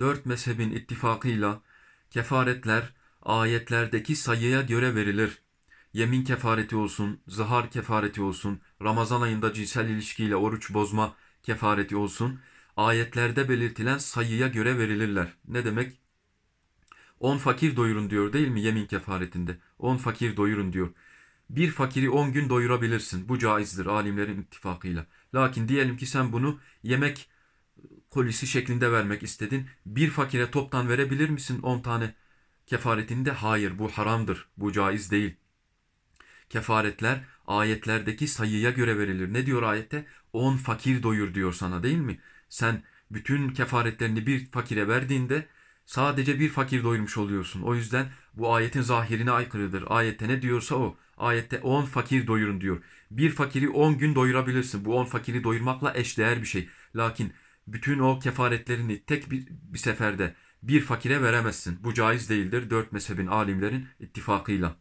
dört mezhebin ittifakıyla kefaretler ayetlerdeki sayıya göre verilir. Yemin kefareti olsun, zihar kefareti olsun, Ramazan ayında cinsel ilişkiyle oruç bozma kefareti olsun, ayetlerde belirtilen sayıya göre verilirler. Ne demek? 10 fakir doyurun diyor değil mi yemin kefaretinde? 10 fakir doyurun diyor. Bir fakiri 10 gün doyurabilirsin. Bu caizdir alimlerin ittifakıyla. Lakin diyelim ki sen bunu yemek kolisi şeklinde vermek istedin. Bir fakire toptan verebilir misin 10 tane kefaretinde? Hayır bu haramdır. Bu caiz değil. Kefaretler ayetlerdeki sayıya göre verilir. Ne diyor ayette? 10 fakir doyur diyor sana değil mi? Sen bütün kefaretlerini bir fakire verdiğinde sadece bir fakir doyurmuş oluyorsun. O yüzden bu ayetin zahirine aykırıdır. Ayette ne diyorsa o. Ayette 10 fakir doyurun diyor. Bir fakiri 10 gün doyurabilirsin. Bu 10 fakiri doyurmakla eşdeğer bir şey. Lakin bütün o kefaretlerini tek bir, bir seferde bir fakire veremezsin. Bu caiz değildir. Dört mezhebin alimlerin ittifakıyla.